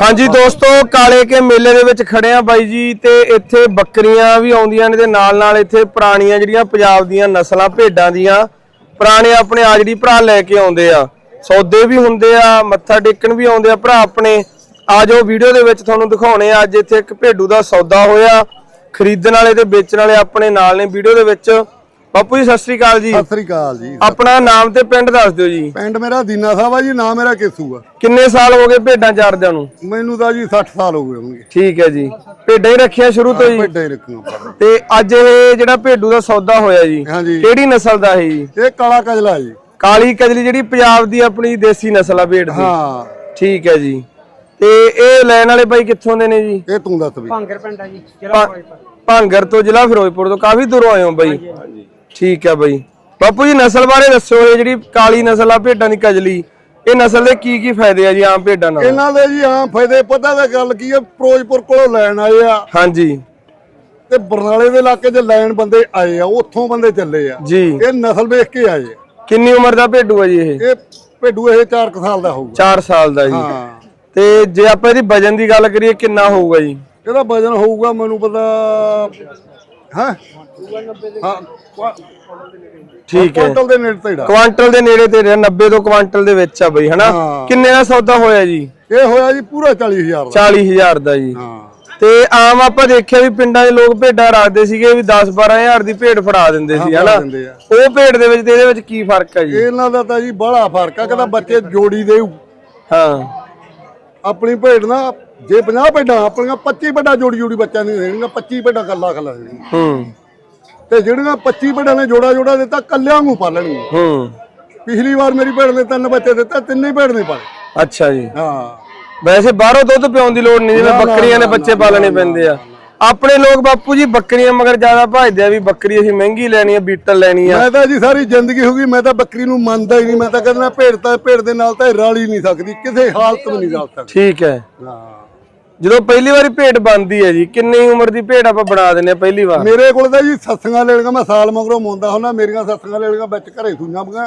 ਹਾਂਜੀ ਦੋਸਤੋ, ਕਾਲੇ ਕੇ ਮੇਲੇ ਦੇ ਵਿੱਚ ਖੜੇ ਆ ਬਾਈ ਜੀ ਤੇ ਇੱਥੇ ਬੱਕਰੀਆਂ ਵੀ ਆਉਂਦੀਆਂ ਨੇ ਤੇ ਨਾਲ ਨਾਲ ਇੱਥੇ ਪੁਰਾਣੀਆਂ ਜਿਹੜੀਆਂ ਪੰਜਾਬ ਦੀਆਂ ਨਸਲਾਂ, ਭੇਡਾਂ ਦੀਆਂ, ਪੁਰਾਣੇ ਆਪਣੇ ਆਜੜੀ ਭਰਾ ਲੈ ਕੇ ਆਉਂਦੇ ਆ। ਸੌਦੇ ਵੀ ਹੁੰਦੇ ਆ, ਮੱਥਾ ਟੇਕਣ ਵੀ ਆਉਂਦੇ ਆ ਭਰਾ ਆਪਣੇ। ਆਜੋ ਵੀਡੀਓ ਦੇ ਵਿੱਚ ਤੁਹਾਨੂੰ ਦਿਖਾਉਣੇ ਆ, ਅੱਜ ਇੱਥੇ ਇੱਕ ਭੇਡੂ ਦਾ ਸੌਦਾ ਹੋਇਆ। ਖਰੀਦਣ ਵਾਲੇ ਤੇ ਵੇਚਣ ਵਾਲੇ ਆਪਣੇ ਨਾਲ ਨੇ। ਵੀਡੀਓ ਦੇ ਵਿੱਚ ਬਾਪੂ ਜੀ ਸਤਿ ਸ੍ਰੀ ਅਕਾਲ ਜੀ। ਸਤਿ ਸ੍ਰੀ ਅਕਾਲ ਜੀ। ਆਪਣਾ ਨਾਮ ਤੇ ਪਿੰਡ ਦੱਸ ਦਿਓ ਜੀ। ਪਿੰਡ ਮੇਰਾ ਦੀਨਾ ਸਾਹਿਬ ਆ ਜੀ ਨਾਮ ਮੇਰਾ ਕੇਸੂ ਆ। ਕਿੰਨੇ ਸਾਲ ਹੋ ਗਏ ਭੇਡਾਂ ਚਾਰਦਿਆਂ ਨੂੰ? ਮੈਨੂੰ ਤਾਂ ਜੀ 60 ਸਾਲ ਹੋ ਗਏ ਹੋਣਗੇ। ਠੀਕ ਹੈ ਜੀ। ਭੇਡਾਂ ਹੀ ਰੱਖੀਆਂ ਸ਼ੁਰੂ ਤੋਂ ਜੀ। ਵੱਡੇ ਰੱਖੂਗਾ ਤੇ ਅੱਜ ਇਹ ਜਿਹੜਾ ਭੇਡੂ ਦਾ ਸੌਦਾ ਹੋਇਆ ਜੀ ਹਾਂਜੀ। ਕਿਹੜੀ ਨਸਲ ਦਾ ਹੈ ਜੀ? ਇਹ ਕਾਲਾ ਕਜਲਾ ਜੀ। ਕਾਲੀ ਕਜਲੀ ਜਿਹੜੀ ਪੰਜਾਬ ਦੀ ਆਪਣੀ ਦੇਸੀ ਨਸਲ ਆ ਭੇਡ ਦੀ। ਹਾਂ। ਠੀਕ ਹੈ ਜੀ। ਤੇ ਇਹ ਲੈਣ ਵਾਲੇ ਬਾਈ ਕਿੱਥੋਂ ਦੇ ਨੇ ਜੀ? ਇਹ ਤੂੰ ਦੱਸ ਵੀ। ਭਾਂਗਰ ਪਿੰਡ ਆ ਜੀ ਜ਼ਿਲ੍ਹਾ ਫਿਰੋਜ਼ਪੁਰ। ਭਾਂਗਰ ਤੋਂ ਜ਼ਿਲ੍ਹਾ ਫਿਰੋਜ਼ਪੁਰ ਤੋਂ ਕਾਫੀ ਦੂਰੋਂ ਆਏ ਹੋ ਬਾਈ। ਠੀਕ ਹੈ ਬਾਈ। ਬਾਪੂ ਜੀ ਨਸਲ ਬਾਰੇ ਦੱਸਿਓ ਇਹ ਜਿਹੜੀ ਕਾਲੀ ਨਸਲ ਆ ਭੇਡਾਂ ਦੀ ਕਜਲੀ ਇਹ ਨਸਲ ਦੇ ਕੀ ਕੀ ਫਾਇਦੇ ਆ ਜੀ ਆਮ ਭੇਡਾਂ ਨਾਲ? ਇਹਨਾਂ ਦੇ ਜੀ ਹਾਂ ਫਾਇਦੇ ਪਤਾ ਤਾਂ ਗੱਲ ਕੀ ਹੈ ਫਿਰੋਜ਼ਪੁਰ ਕੋਲੋਂ ਲੈਣ ਆਏ ਆ। ਹਾਂਜੀ। ਤੇ ਬਰਨਾਲੇ ਦੇ ਇਲਾਕੇ 'ਚ ਲੈਣ ਬੰਦੇ ਆਏ ਆ ਉੱਥੋਂ ਬੰਦੇ ਚੱਲੇ ਆ। ਜੀ। ਇਹ ਨਸਲ ਵੇਖ ਕੇ ਆਏ ਆ। ਕਿੰਨੀ ਉਮਰ ਦਾ ਭੇਡੂ ਹੈ ਜੀ ਇਹ? ਇਹ ਭੇਡੂ ਇਹ 4 ਸਾਲ ਦਾ ਹੋਊਗਾ। 4 ਸਾਲ ਦਾ ਜੀ। ਹਾਂ। ਤੇ ਜੇ ਆਪਾਂ ਇਹਦੀ ਵਜਨ ਦੀ ਗੱਲ ਕਰੀਏ ਕਿੰਨਾ ਹੋਊਗਾ ਜੀ? ਇਹਦਾ ਵਜਨ ਹੋਊਗਾ ਮੈਨੂੰ ਪਤਾ ਹਾਂ। ਹਾਂ। ਠੀਕ ਹੈ। ਕੁਆਂਟਲ ਦੇ ਨੇੜੇ ਤੇੜਾ। ਕੁਆਂਟਲ ਦੇ ਨੇੜੇ ਤੇ ਰਿਹਾ 90 ਤੋਂ ਕੁਆਂਟਲ ਦੇ ਵਿੱਚ ਆ ਬਈ ਹਨਾ? ਹਾਂ। ਕਿੰਨੇ ਦਾ ਸੌਦਾ ਹੋਇਆ ਜੀ? ਇਹ ਹੋਇਆ ਜੀ ਪੂਰਾ 40000 ਦਾ। 40000 ਦਾ ਜੀ। ਹਾਂ। ਤੇ ਆਮ ਆਪਾਂ ਦੇਖਿਆ ਵੀ ਪਿੰਡਾਂ ਦੇ ਲੋਕ ਭੇਡਾਂ ਰੱਖਦੇ ਸੀਗੇ ਵੀ 10 12000 ਦੀ ਭੇਡ ਫੜਾ ਦਿੰਦੇ ਸੀ ਹਨਾ? ਦਿੰਦੇ ਆ। ਉਹ ਭੇਡ ਦੇ ਵਿੱਚ ਤੇ ਇਹਦੇ ਵਿੱਚ ਕੀ ਫ਼ਰਕ ਹੈ ਜੀ? ਇਹਨਾਂ ਦਾ ਤਾਂ ਜੀ ਬੜਾ ਫ਼ਰਕ ਆ ਕਹਿੰਦਾ ਬੱਚੇ ਜੋੜੀ ਦੇ ਹਾਂ। ਆਪਣੀ ਭੇਡ ਨਾ ਜੇ 50 ਭੇਡਾਂ ਆਪਣੀਆਂ 25 ਭੇਡਾਂ ਜੋੜੀ ਜੋੜੀ ਬੱਚਿਆਂ ਨੂੰ ਦੇਣਗੀਆਂ 25 ਭੇਡਾਂ ਕੱਲਾ ਕੱਲਾ ਦੇਣਗੀਆਂ ਹੂੰ। ਤੇ ਜਿਹੜੀਆਂ 25 ਭੇਡਾਂ ਨੇ ਜੋੜਾ ਜੋੜਾ ਦਿੱਤਾ ਕੱਲਿਆਂ ਨੂੰ ਪਾਲਣਗੀਆਂ ਹੂੰ। ਪਿਛਲੀ ਵਾਰ ਮੇਰੀ ਭੇਡ ਨੇ ਤਿੰਨ ਬੱਚੇ ਦਿੱਤਾ ਤਿੰਨੇ ਭੇਡ ਨੇ ਪਾਲੇ। ਅੱਛਾ ਜੀ। ਹਾਂ। ਵੈਸੇ ਬਾਹਰੋਂ ਦੁੱਧ ਪਿਆਉਣ ਦੀ ਲੋੜ ਨਹੀਂ ਜਿਵੇਂ ਬੱਕਰੀਆਂ ਦੇ ਬੱਚੇ ਪਾਲਣੇ ਪੈਂਦੇ ਆ। ਆਪਣੇ ਲੋਕ ਬਾਪੂ ਜੀ ਬੱਕਰੀਆਂ ਮਗਰ ਜ਼ਿਆਦਾ ਭਜਦੇ ਆ ਵੀ ਬੱਕਰੀ ਅਸੀਂ ਮਹਿੰਗੀ ਲੈਣੀ ਆ ਬੀਟਲ ਲੈਣੀ ਆ। ਮੈਂ ਤਾਂ ਜੀ ਸਾਰੀ ਜ਼ਿੰਦਗੀ ਹੋ ਗਈ ਮੈਂ ਤਾਂ ਬੱਕਰੀ ਨੂੰ ਮੰਨਦਾ ਹੀ ਨਹੀਂ ਮੈਂ ਤਾਂ ਕਹਿੰਦਾ ਭੇਡ ਤਾਂ ਭੇਡ ਦੇ ਨਾਲ ਤਾਂ ਰਲ ਹੀ ਨਹੀਂ ਸਕਦੀ ਕਿਸੇ ਹਾਲਤ ਵਿੱਚ ਨਹੀਂ ਰਲ ਸਕਦੀ। ਠੀਕ ਹੈ। ਹਾਂ। ਜਦੋਂ ਪਹਿਲੀ ਵਾਰੀ ਭੇਡ ਬਣਦੀ ਹੈ ਜੀ ਕਿੰਨੀ ਉਮਰ ਦੀ ਭੇਡ ਆਪਾਂ ਬਣਾ ਦਿੰਨੇ ਆ ਪਹਿਲੀ ਵਾਰ? ਮੇਰੇ ਕੋਲ ਤਾਂ ਜੀ ਸੱਸੀਆਂ ਲੈਣੀਆਂ ਮੈਂ ਸਾਲ ਮਗਰੋਂ ਮੁੰਦਾ ਹੁੰਦਾ ਮੇਰੀਆਂ ਸੱਸੀਆਂ ਲੈਣੀਆਂ ਵਿੱਚ ਘਰੇ ਸੂਈਆਂ ਬਗਾਂ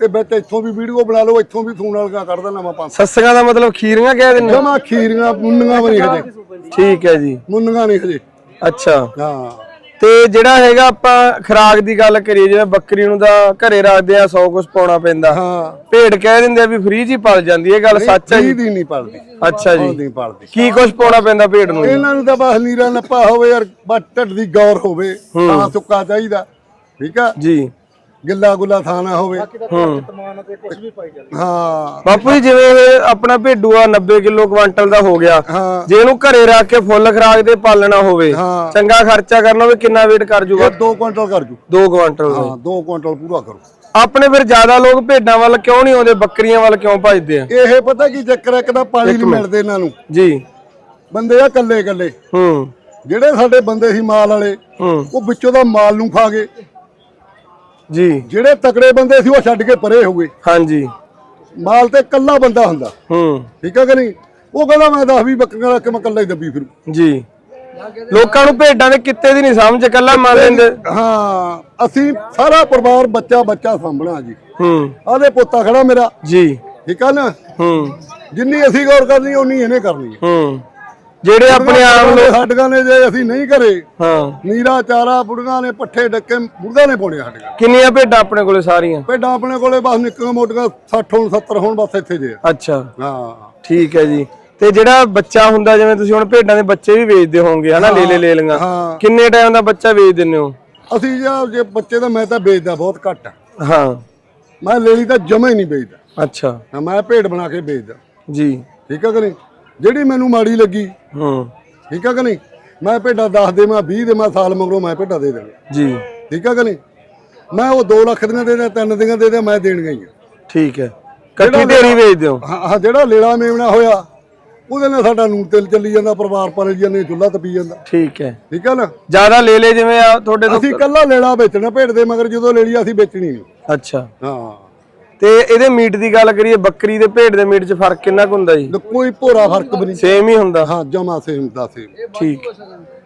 ਤੇ ਵਿੱਚ ਇੱਥੋਂ ਵੀ ਵੀਡੀਓ ਬਣਾ ਲਓ ਇੱਥੋਂ ਵੀ ਸੂਣ ਵਾਲੀਆਂ ਕੱਢ ਦੇਣਾ ਮੈਂ ਪੰਜ ਸੱਸੀਆਂ ਦਾ ਮਤਲਬ ਖੀਰੀਆਂ ਕਹਿ ਦਿੰਨੇ ਜਮਾ ਖੀਰੀਆਂ ਮੁੰਨੀਆਂ ਵੀ ਨਹੀਂ ਹਜੇ। ਠੀਕ ਹੈ ਜੀ। ਮੁੰਨੀਆਂ ਨਹੀਂ ਹਜੇ। ਅੱਛਾ। ਹਾਂ। ਤੇ ਜਿਹੜਾ ਹੈਗਾ ਆਪਾਂ ਖਰਾਕ ਦੀ ਗੱਲ ਕਰੀਏ ਜਿਵੇਂ ਬੱਕਰੀ ਨੂੰ ਤਾਂ ਘਰੇ ਰੱਖਦੇ ਆ 100 ਕੁਛ ਪਾਉਣਾ ਪੈਂਦਾ। ਹਾਂ। ਭੇਡ ਕਹਿ ਦਿੰਦੇ ਆ ਵੀ ਫ੍ਰੀ ਹੀ ਪਲ ਜਾਂਦੀ ਇਹ ਗੱਲ ਸੱਚ ਹੈ ਜੀ ਜੀ। ਦੀ ਨਹੀਂ ਪਲਦੀ। ਅੱਛਾ ਜੀ। ਨਹੀਂ ਪਲਦੀ। ਕੀ ਕੁਛ ਪਾਉਣਾ ਪੈਂਦਾ ਭੇਡ ਨੂੰ ਜੀ? ਇਹਨਾਂ ਨੂੰ ਤਾਂ ਬਸ ਨੀਰਾ ਨੱਪਾ ਹੋਵੇ ਯਾਰ ਢੱਡ ਦੀ ਗੌਰ ਹੋਵੇ ਤਾਂ ਸੁੱਕਾ ਚਾਹੀਦਾ। ਠੀਕ ਆ? ਜੀ। ਗਿੱਲਾ ਗੁੱਲਾ ਥਾਣਾ ਹੋਵੇ। ਹੂੰ ਤਮਾਨ ਤੇ ਕੁਝ ਵੀ ਪਾਈ ਜਾਂਦਾ ਹਾਂ। ਬਾਪੂ ਜੀ ਜਿਵੇਂ ਇਹ ਆਪਣਾ ਭੇਡੂ ਆ 90 ਕਿਲੋ ਕੁਆਂਟਲ ਦਾ ਹੋ ਗਿਆ। ਹਾਂ। ਜੇ ਇਹਨੂੰ ਘਰੇ ਰੱਖ ਕੇ ਫੁੱਲ ਖਰਾਕ ਦੇ ਪਾਲਣਾ ਹੋਵੇ ਹਾਂ। ਚੰਗਾ ਖਰਚਾ ਕਰਨਾ ਹੋਵੇ ਕਿੰਨਾ ਵੇਟ ਕਰ ਜੂਗਾ। ਇਹ 2 ਕੁਇੰਟਲ ਕਰ ਜੂ। 2 ਕੁਆਂਟਲ ਦਾ। ਹਾਂ 2 ਕੁਇੰਟਲ ਪੂਰਾ ਕਰੋ। ਆਪਣੇ ਫਿਰ ਜ਼ਿਆਦਾ ਲੋਕ ਭੇਡਾਂ ਵੱਲ ਕਿਉਂ ਨਹੀਂ ਆਉਂਦੇ ਬੱਕਰੀਆਂ ਵੱਲ ਕਿਉਂ ਭੱਜਦੇ ਆ? ਇਹ ਪਤਾ ਕੀ ਚੱਕਰ ਹੈ ਇੱਕ ਤਾਂ ਪਾਣੀ ਨਹੀਂ ਮਿਲਦੇ ਇਹਨਾਂ ਨੂੰ। ਜੀ। ਬੰਦੇ ਆ ਕੱਲੇ ਕੱਲੇ ਹੂੰ। ਜਿਹੜੇ ਸਾਡੇ ਬੰਦੇ ਸੀ ਮਾਲ ਵਾਲੇ ਹੂੰ। ਉਹ ਵਿੱਚੋਂ ਦਾ ਮਾਲ ਨੂੰ ਖਾ ਗਏ। ਜੀ। ਜਿਹੜੇ ਤਕੜੇ ਬੰਦੇ ਸੀ ਉਹ ਛੱਡ ਕੇ ਪਰੇ ਹੋ ਗਏ। ਹਾਂਜੀ। ਮਾਲ ਤੇ ਕੱਲਾ ਬੰਦਾ ਹੁੰਦਾ। ਹੂੰ। ਠੀਕ ਹੈ ਕਿ ਨਹੀਂ? ਉਹ ਕਹਿੰਦਾ ਮੈਂ 10 20 ਬੱਕਰੀਆਂ ਰੱਖ ਕੇ ਮੈਂ ਕੱਲਾ ਹੀ ਦੱਬੀ ਫਿਰੂ। ਜੀ। ਲੋਕਾਂ ਨੂੰ ਭੇਡਾਂ ਦੇ ਕਿੱਤੇ ਦੀ ਨਹੀਂ ਸਮਝ ਕੱਲਾ ਮੰਨ ਲੈਂਦੇ। ਹਾਂ ਅਸੀਂ ਸਾਰਾ ਪਰਿਵਾਰ ਬੱਚਾ ਬੱਚਾ ਸਾਂਭਣਾ ਜੀ। ਹੂੰ। ਆਦੇ ਪੋਤਾ ਖੜਾ ਮੇਰਾ। ਜੀ। ਠੀਕ ਹੈ ਨਾ? ਹੂੰ। ਜਿੰਨੀ ਅਸੀਂ ਗੌਰ ਕਰਨੀ ਉਨੀ ਇਹਨੇ ਕਰਨੀ। ਹੂੰ। ਜਿਹੜੇ ਆਪਣੇ ਆਮ ਲੋਕ ਸਾਡੀਆਂ ਨੇ ਜੇ ਅਸੀਂ ਨਹੀਂ ਕਰੇ ਹਾਂ। ਨੀਰਾ ਚਾਰਾ ਬੁੜੀਆਂ ਨੇ ਪੱਠੇ ਡੱਕੇ ਬੁੜੀਆਂ ਨੇ ਪਾਉਣੇ ਸਾਡੀਆਂ ਕਿੰਨੀਆਂ ਭੇਡਾਂ ਆਪਣੇ ਕੋਲੇ ਸਾਰੀਆਂ? ਭੇਡਾਂ ਆਪਣੇ ਕੋਲੇ ਬਸ ਨਿੱਕੀਆਂ ਮੋਟੀਆਂ 60 ਹੁਣ 70 ਹੁਣ ਬਸ ਇੱਥੇ ਜੇ। ਅੱਛਾ। ਹਾਂ। ਠੀਕ ਹੈ ਜੀ। ਤੇ ਜਿਹੜਾ ਬੱਚਾ ਹੁੰਦਾ ਜਿਵੇਂ ਤੁਸੀਂ ਹੁਣ ਭੇਡਾਂ ਦੇ ਬੱਚੇ ਵੀ ਵੇਚਦੇ ਹੋਵੋਗੇ ਹਨਾ ਲੈ ਲੈ ਲੈ ਲਈਆਂ ਹਾਂ। ਕਿੰਨੇ ਟਾਈਮ ਦਾ ਬੱਚਾ ਵੇਚ ਦਿੰਦੇ ਹੋ? ਅਸੀਂ ਜਾਂ ਬੱਚੇ ਦਾ ਮੈਂ ਤਾਂ ਵੇਚਦਾ ਬਹੁਤ ਘੱਟ। ਹਾਂ। ਮੈਂ ਲੈਣੀ ਤਾਂ ਜਮਾ ਹੀ ਨਹੀਂ ਵੇਚਦਾ। ਅੱਛਾ। ਮੈਂ ਭੇਡ ਬਣਾ ਕੇ ਵੇਚਦਾ। ਜੀ। ਠੀਕ ਹੈ ਕਿ ਨਹੀਂ? ਜਿਹੜੀ ਮੈਨੂੰ ਮਾੜੀ ਲੱਗੀ ਹੂੰ। ਠੀਕ ਹੈ ਕਿ ਨਹੀਂ? ਮੈਂ ਭੇਡਾਂ 10 ਦੇ ਮੈਂ 20 ਦੇ ਮੈਂ ਸਾਲ ਮਗਰੋਂ ਮੈਂ ਭੇਡਾਂ ਦੇ ਦੇਣੀ ਜੀ। ਠੀਕ ਹੈ ਕਿ ਨਹੀਂ? ਮੈਂ ਉਹ 2 ਲੱਖ ਦੀਆਂ ਦੇ ਦਿਆਂ ਤਿੰਨ ਦੀਆਂ ਦੇ ਦਿਆਂ ਮੈਂ ਦੇਣ ਗਈ ਠੀਕ ਹੈ। ਕੱਟੀ ਢੇਰੀ ਵੇਚਦੇ ਹੋ ਹਾਂ ਜਿਹੜਾ ਲੇਲਾ ਮੇਮਣਾ ਹੋਇਆ ਉਹਦੇ ਨਾਲ ਸਾਡਾ ਨੂਨ ਤੇਲ ਚੱਲੀ ਜਾਂਦਾ ਪਰਿਵਾਰ ਪਲ ਜਾਂਦੇ ਚੁੱਲ੍ਹਾ ਤਪੀ ਜਾਂਦਾ। ਠੀਕ ਹੈ। ਠੀਕ ਹੈ ਨਾ? ਜ਼ਿਆਦਾ ਲੈ ਲੈ ਜਿਵੇਂ ਆ ਤੁਹਾਡੇ ਤੋਂ ਅਸੀਂ ਕੱਲਾ ਲੇਲਾ ਵੇਚਣਾ ਭੇਡ ਦੇ ਮਗਰ ਜਦੋਂ ਲੈ ਲਈ ਅਸੀਂ ਵੇਚਣੀ ਨਹੀਂ। ਅੱਛਾ। ਹਾਂ। ਤੇ ਇਹਦੇ ਮੀਟ ਦੀ ਗੱਲ ਕਰੀਏ ਬੱਕਰੀ ਤੇ ਭੇਡ ਦੇ ਮੀਟ 'ਚ ਫ਼ਰਕ ਕਿੰਨਾ ਕੁ ਹੁੰਦਾ ਜੀ? ਕੋਈ ਭੋਰਾ ਫ਼ਰਕ ਵੀ ਨਹੀਂ। ਸੇਮ ਹੀ ਹੁੰਦਾ? ਹਾਂ ਜਮਾ ਸੇਮ ਦਾ ਸੇਮ ਠੀਕ।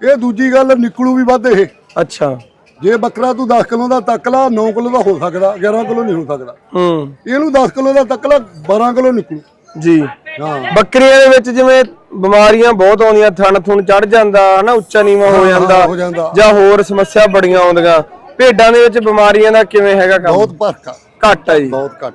ਇਹ ਦੂਜੀ ਗੱਲ ਨਿਕਲੂ ਵੀ ਵੱਧ ਇਹ। ਅੱਛਾ। ਜੇ ਬੱਕਰਾ ਤੂੰ 10 ਕਿਲੋ ਦਾ ਤੱਕ ਲਾ 9 ਕਿਲੋ ਦਾ ਹੋ ਸਕਦਾ 11 ਕਿਲੋ ਨਹੀਂ ਹੋ ਸਕਦਾ। ਹੂੰ। ਇਹਨੂੰ 10 ਕਿਲੋ ਦਾ ਤੱਕ ਲਾ 12 ਕਿਲੋ ਨਿਕਲੂ। ਜੀ। ਹਾਂ। ਬੱਕਰੀਆਂ ਦੇ ਵਿੱਚ ਜਿਵੇਂ ਬਿਮਾਰੀਆਂ ਬਹੁਤ ਆਉਂਦੀਆਂ ਥਣ ਥੁਣ ਚੜ ਜਾਂਦਾ ਹਨਾ ਉੱਚਾ ਨੀਵਾ ਹੋ ਜਾਂਦਾ ਹੋ ਜਾਂਦਾ। ਜਾਂ ਹੋਰ ਸਮੱਸਿਆ ਬੜੀਆਂ ਆਉਂਦੀਆਂ। ਭੇਡਾਂ ਦੇ ਵਿੱਚ ਬਿਮਾਰੀਆਂ ਦਾ ਕਿਵੇਂ ਹੈਗਾ ਕੰਮ? ਬਹੁਤ ਫ਼ਰਕ ਆ। ਘੱਟ ਆ ਜੀ। ਬਹੁਤ ਘੱਟ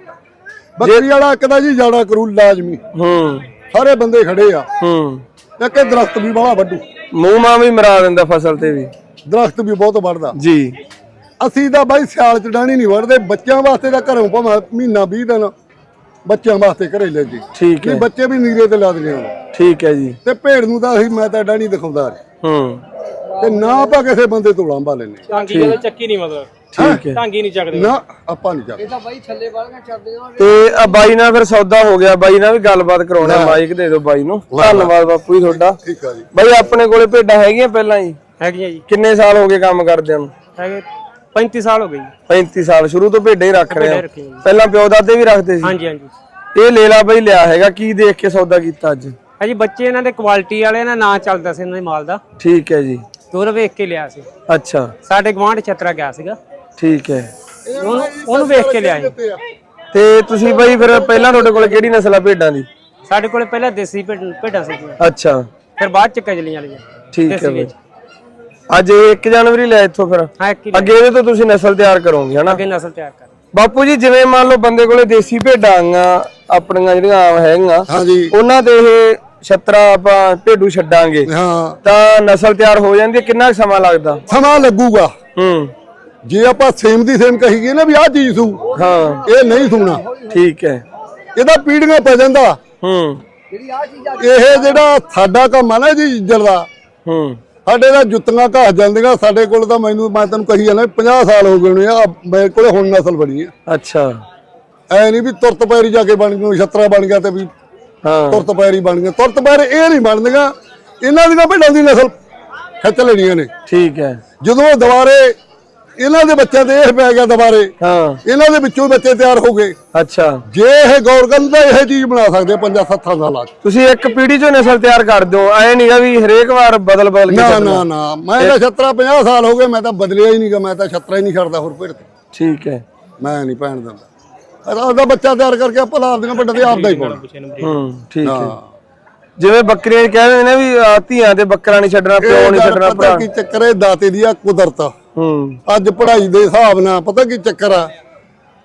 ਬੱਕਰੀ ਵਾਲਾ ਇੱਕ ਜੀ ਜਾੜਾ ਕਰੂ ਲਾਜ਼ਮੀ। ਹੂੰ। ਸਾਰੇ ਬੰਦੇ ਖੜੇ ਆ। ਹੂੰ। ਇੱਕ ਇਹ ਦਰਖਤ ਵੀ ਬੜਾ ਵੱਡੂ ਮੂੰਹ ਮਾਂ ਵੀ ਮਰਾ ਦਿੰਦਾ ਫਸਲ ਤੇ ਵੀ। ਦਰਖਤ ਵੀ ਬਹੁਤ ਵੱਢਦਾ। ਜੀ। ਅਸੀਂ ਤਾਂ ਬਾਈ ਸਿਆਲ ਚ ਡਾਣੀ ਨਹੀਂ ਵੜਦੇ ਬੱਚਿਆਂ ਵਾਸਤੇ ਤਾਂ ਘਰੋਂ ਭਾਵੇਂ ਮਹੀਨਾ 20 ਦਿਨ ਬੱਚਿਆਂ ਵਾਸਤੇ ਘਰੇ ਲੈ ਜੀ ਠੀਕ ਹੈ। ਬੱਚੇ ਵੀ ਨੀਰੇ ਤੇ ਲਾ ਦਿੰਦੇ ਆ। ਠੀਕ ਹੈ ਜੀ। ਤੇ ਭੇਡ ਨੂੰ ਤਾਂ ਅਸੀਂ ਮੈਂ ਤਾਂ ਡਾਣੀ ਦਿਖਾਉਂਦਾ ਨਹੀਂ। ਹੂੰ। ਤੇ ਨਾ ਆਪਾਂ ਕਿਸੇ ਬੰਦੇ ਤੋਂ ਲਾਂਬਾ ਲੈਨੇ ਚੱਕੀ ਨਹੀਂ ਮਤਲਬ। ਠੀਕ ਹੈ। ਟਾਂਗੀ ਨਹੀਂ ਚੱਕਦੇ। ਨਾ ਆਪਾਂ ਨਹੀਂ ਜਾਂਦੇ ਤੇ ਆ ਬਾਈ ਨਾਲ ਫਿਰ ਸੌਦਾ ਹੋ ਗਿਆ। ਬਾਈ ਨਾਲ ਵੀ ਗੱਲਬਾਤ ਕਰਾਉਣਾ ਮਾਈਕ ਦੇ ਦਿਓ ਬਾਈ ਨੂੰ। ਧੰਨਵਾਦ ਬਾਪੂ ਜੀ ਤੁਹਾਡਾ। ਠੀਕ ਆ ਜੀ। ਬਾਈ ਆਪਣੇ ਕੋਲੇ ਭੇਡਾਂ ਹੈਗੀਆਂ ਪਹਿਲਾਂ ਹੀ ਹੈਗੀਆਂ ਜੀ। ਕਿੰਨੇ ਸਾਲ ਹੋ ਗਏ ਕੰਮ ਕਰਦਿਆਂ ਨੂੰ? ਹੈਗੇ 35 ਸਾਲ ਹੋ ਗਏ ਜੀ। 35 ਸਾਲ। ਸ਼ੁਰੂ ਤੋਂ ਭੇਡਾਂ ਹੀ ਰੱਖ ਰਹੇ ਆ ਰੱਖੀਆਂ ਜੀ। ਪਹਿਲਾਂ ਪਿਓ ਦਾਦੇ ਵੀ ਰੱਖਦੇ ਸੀ? ਹਾਂਜੀ ਹਾਂਜੀ। ਇਹ ਲੇਲਾ ਬਾਈ ਲਿਆ ਹੈਗਾ। ਕੀ ਦੇਖ ਕੇ ਸੌਦਾ ਕੀਤਾ ਅੱਜ? ਹਾਂਜੀ ਬੱਚੇ ਇਹਨਾਂ ਦੇ ਕੁਆਲਿਟੀ ਵਾਲੇ ਨਾ ਨਾਂ ਚੱਲਦਾ ਸੀ ਇਹਨਾਂ ਦੇ ਮਾਲ ਦਾ। ਠੀਕ ਹੈ ਜੀ। ਦੂਰ ਵੇਖ ਕੇ ਲਿਆ ਸੀ। ਅੱਛਾ। ਸਾਡੇ ਗਵਾਂਢ ਛਤਰਾ ਗਿਆ ਸੀਗਾ। ਠੀਕ ਹੈ। ਉਹਨੂੰ ਉਹਨੂੰ ਵੇਖ ਕੇ ਲਿਆ ਜੀ ਤੇ ਤੁਸੀਂ ਬਾਈ ਫਿਰ ਪਹਿਲਾਂ ਤੁਹਾਡੇ ਕੋਲ ਕਿਹੜੀ ਨਸਲ ਆ ਭੇਡਾਂ ਦੀ? ਸਾਡੇ ਕੋਲੇ ਪਹਿਲਾਂ ਦੇਸੀ ਭੇਡ- ਭੇਡਾਂ ਸੀਗੀਆਂ ਅੱਛਾ। ਫਿਰ ਬਾਅਦ ਚ ਕਜਲੀਆਂ ਵਾਲੀਆਂ। ਠੀਕ ਹੈ ਦੇਸੀ ਬਾਈ। ਵਿੱਚ। ਅੱਜ ਇਹ 1 ਜਨਵਰੀ ਲਿਆ ਇੱਥੋਂ ਫਿਰ। ਹਾਂ ਇੱਕ ਹੀ ਅੱਗੇ ਇਹਦੇ ਤੋਂ ਤੁਸੀਂ ਨਸਲ ਤਿਆਰ ਕਰੋਗੇ ਹਨਾ? ਅੱਗੇ ਨਸਲ ਤਿਆਰ ਕਰ ਬਾਪੂ ਜੀ ਜਿਵੇਂ ਮੰਨ ਲਓ ਬੰਦੇ ਕੋਲੇ ਦੇਸੀ ਭੇਡਾਂ ਆਂਗਾ ਆਪਣੀਆਂ ਜਿਹੜੀਆਂ ਆਮ ਹੈਗੀਆਂ ਹਾਂਜੀ ਉਹਨਾਂ ਦੇ ਇਹ ਛਤਰਾ ਆਪਾਂ ਭੇਡੂ ਛੱਡਾਂਗੇ। ਹਾਂ। ਤਾਂ ਨਸਲ ਤਿਆਰ ਹੋ ਜਾਂਦੀ ਹੈ ਕਿੰਨਾ ਕੁ ਸਮਾਂ ਲੱਗਦਾ? ਸਮਾਂ ਲੱਗੂਗਾ। ਹੂੰ। ਜੇ ਆਪਾਂ ਸੇਮ ਦੀ ਸੇਮ ਕਹੀਏ ਨਾ ਵੀ ਆਹ ਚੀਜ਼ ਸੂ ਹਾਂ। ਇਹ ਨਹੀਂ ਸੁਣਾ। ਠੀਕ ਹੈ। ਇਹਦਾ ਪੀੜੀਆਂ ਪੈ ਜਾਂਦਾ। ਹੂੰ। ਇਹ ਜਿਹੜਾ ਸਾਡਾ ਕੰਮ ਆ ਨਾ ਜੀ ਇੱਜੜ ਦਾ ਹੂੰ। ਸਾਡੇ ਦਾ ਜੁੱਤੀਆਂ ਘਸ ਜਾਂਦੀਆਂ ਸਾਡੇ ਕੋਲ ਤਾਂ ਮੈਨੂੰ ਮੈਂ ਤੈਨੂੰ ਕਹੀ ਜਾਂਦਾ 50 ਸਾਲ ਹੋ ਗਏ ਨੇ ਆ ਮੇਰੇ ਕੋਲੇ ਹੁਣ ਨਸਲ ਬਣੀ ਆ। ਅੱਛਾ। ਐ ਨਹੀਂ ਵੀ ਤੁਰਤ ਪੈਰੀ ਜਾ ਕੇ ਬਣ ਗਈ ਛਤਰਾ ਬਣ ਗਿਆ ਤੇ ਵੀ ਹਾਂ। ਤੁਰਤ ਪੈਰੀ ਬਣ ਗਏ ਤੁਰਤ ਪੈਰ ਇਹ ਨਹੀਂ ਬਣਦੀਆਂ ਇਹਨਾਂ ਦੀਆਂ ਭੇਡਾਂ ਦੀ ਨਸਲ ਖਿੱਚ ਲੈਣੀਆਂ ਨੇ। ਠੀਕ ਹੈ। ਜਦੋਂ ਦੁਬਾਰੇ ਇਹਨਾਂ ਦੇ ਬੱਚਿਆਂ ਤੇ ਇਹ ਪੈ ਗਿਆ ਦੁਬਾਰੇ। ਹਾਂ। ਇਹਨਾਂ ਦੇ ਵਿੱਚੋਂ ਬੱਚੇ ਤਿਆਰ ਹੋ ਗਏ। ਅੱਛਾ। ਜੇ ਇਹ ਗੌਰ ਕਰਨ ਤਾਂ ਇਹ ਚੀਜ਼ ਬਣਾ ਸਕਦੇ ਆ ਪੰਜਾਂ ਸੱਤਾਂ ਸਾਲਾਂ ਚ। ਤੁਸੀਂ ਇੱਕ ਪੀੜ੍ਹੀ ਚੋਂ ਨਸਲ ਤਿਆਰ ਕਰ ਦਿਓ ਐ ਨਹੀਂਗਾ ਵੀ ਹਰੇਕ ਵਾਰ ਬਦਲ ਬਦਲ ਕੇ ਨਾ ਛੱਡਣਾ। ਨਾ ਨਾ। ਮੈਂ ਤਾਂ ਛਤਰਾ 50 ਸਾਲ ਹੋ ਗਏ ਮੈਂ ਤਾਂ ਬਦਲਿਆ ਹੀ ਨਹੀਂਗਾ ਮੈਂ ਤਾਂ ਛਤਰਾ ਹੀ ਨਹੀਂ ਛੱਡਦਾ ਹੋਰ ਭੇਡ ਤੇ। ਠੀਕ ਹੈ। ਮੈਂ ਨਹੀਂ ਪੈਣ ਦਿੰਦਾ ਉਹਦਾ ਬੱਚਾ ਤਿਆਰ ਕਰਕੇ ਆਪਾਂ ਲਾ ਆਪਦੀਆਂ ਵੱਡਾ ਤੇ ਆਪਦਾ ਹੀ ਪਾਉਣਾ। ਹੂੰ ਠੀਕ ਹੈ। ਹਾਂ। ਜਿਵੇਂ ਬੱਕਰੀਆਂ 'ਚ ਕਹਿੰਦੇ ਨੇ ਵੀ ਆਹ ਧੀਆਂ ਤੇ ਬੱਕਰਾ ਨਹੀਂ ਛੱਡਣਾ ਪਿਓ ਇਹ ਨਹੀਂ ਗੱਲ ਛੱਡਣਾ ਪਤਾ ਭਰਾ ਕੀ ਚੱਕਰ ਹੈ? ਦਾਤੇ ਦੀ ਆ ਕੁਦਰਤ। ਆ। ਅੱਜ ਪੜ੍ਹਾਈ ਦੇ ਹਿਸਾਬ ਨਾਲ ਪਤਾ ਕੀ ਚੱਕਰ ਆ?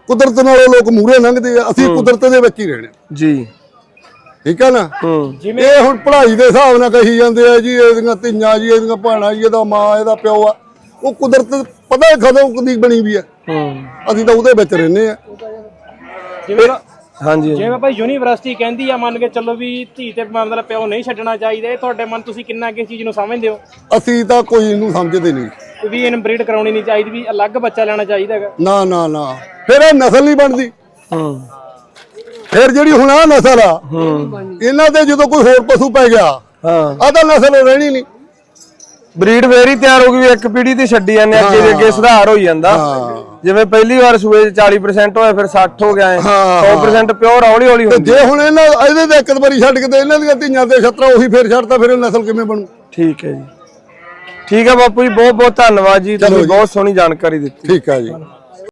ਕੁਦਰਤ ਨਾਲੋਂ ਲੋਕ ਮੂਹਰੇ ਲੰਘਦੇ ਆ ਅਸੀਂ ਕੁਦਰਤ ਦੇ ਵਿੱਚ ਹੀ ਰਹਿਣਾ। ਜੀ। ਠੀਕ ਆ ਨਾ? ਹੂੰ। ਇਹ ਹੁਣ ਪੜ੍ਹਾਈ ਦੇ ਹਿਸਾਬ ਨਾਲ ਕਹੀ ਜਾਂਦੇ ਆ ਜੀ ਇਹਦੀਆਂ ਧੀਆਂ ਜੀ ਇਹਦੀਆਂ ਭੈਣਾਂ ਜੀ ਇਹਦਾ ਮਾਂ ਇਹਦਾ ਪਿਓ ਆ ਉਹ ਕੁਦਰਤ ਪਤਾ ਹੈ ਕਦੋਂ ਦੀ ਬਣੀ ਵੀ ਆ। ਹੂੰ। ਅਸੀਂ ਤਾਂ ਉਹਦੇ ਵਿੱਚ ਰਹਿੰਦੇ ਆ। ਜਿਵੇਂ ਹਾਂਜੀ। ਜਿਵੇਂ ਭਾਈ ਯੂਨੀਵਰਸਿਟੀ ਕਹਿੰਦੀ ਆ ਮੰਨ ਕੇ ਚੱਲੋ ਵੀ ਧੀ ਤੇ ਮਤਲਬ ਪਿਓ ਨਹੀਂ ਛੱਡਣਾ ਚਾਹੀਦਾ ਇਹ ਤੁਹਾਡੇ ਮਨ ਤੁਸੀਂ ਕਿੰਨਾ ਕਿਸ ਚੀਜ਼ ਨੂੰ ਸਮਝਦੇ ਹੋ? ਅਸੀਂ ਤਾਂ ਕੋਈ ਇਹਨੂੰ ਸਮਝਦੇ ਨਹੀਂ। ਵੀ ਇਨਬਰੀਡ ਕਰਾਉਣੀ ਨਹੀਂ ਚਾਹੀਦੀ ਵੀ ਅਲੱਗ ਬੱਚਾ ਲੈਣਾ ਚਾਹੀਦਾ ਹੈਗਾ। ਨਾ ਨਾ ਨਾ। ਫਿਰ ਇਹ ਨਸਲ ਨਹੀਂ ਬਣਦੀ। ਹੂੰ। ਫਿਰ ਜਿਹੜੀ ਹੁਣ ਆ ਨਸਲ ਆ ਇਹਨਾਂ ਤੇ ਜਦੋਂ ਕੋਈ ਹੋਰ ਪਸ਼ੂ ਪੈ ਗਿਆ ਹਾਂ। ਆ ਤਾਂ ਨਸਲ ਰਹਿਣੀ ਨਹੀਂ। ਬਰੀਡ ਹੀ ਤਿਆਰ ਹੋ ਗਈ ਵੀ ਇੱਕ ਪੀੜ੍ਹੀ ਦੀ ਛੱਡੀ ਜਾਂਦੇ ਅੱਗੇ ਦੇ ਅੱਗੇ ਸੁਧਾਰ ਹੋਈ ਜਾਂਦਾ। ਜਿਵੇਂ ਪਹਿਲੀ ਵਾਰ ਸੂਏ 'ਚ 40% ਹੋਇਆ ਫਿਰ 60 ਹੋ ਗਿਆ ਹੈ ਹਾਂ। 100% ਪਿਓਰ ਹੌਲੀ ਹੌਲੀ ਤੇ ਹੁੰਦੀ ਜੇ ਹੁਣ ਇਹਨਾਂ ਇਹਦੇ ਤੇ ਇੱਕ ਵਾਰੀ ਛੱਡ ਕੇ ਤੇ ਇਹਨਾਂ ਦੀਆਂ ਧੀਆਂ ਤੇ ਛਤਰਾ ਉਹੀ ਫੇਰ ਛੱਡਦਾ ਫਿਰ ਇਹ ਨਸਲ ਕਿਵੇਂ ਬਣੂ? ਠੀਕ ਹੈ ਜੀ। ਠੀਕ ਹੈ ਬਾਪੂ ਜੀ ਬਹੁਤ ਬਹੁਤ ਧੰਨਵਾਦ ਜੀ ਤੁਸੀਂ ਬਹੁਤ ਸੋਹਣੀ ਜਾਣਕਾਰੀ ਦਿੱਤੀ। ਠੀਕ ਆ ਜੀ।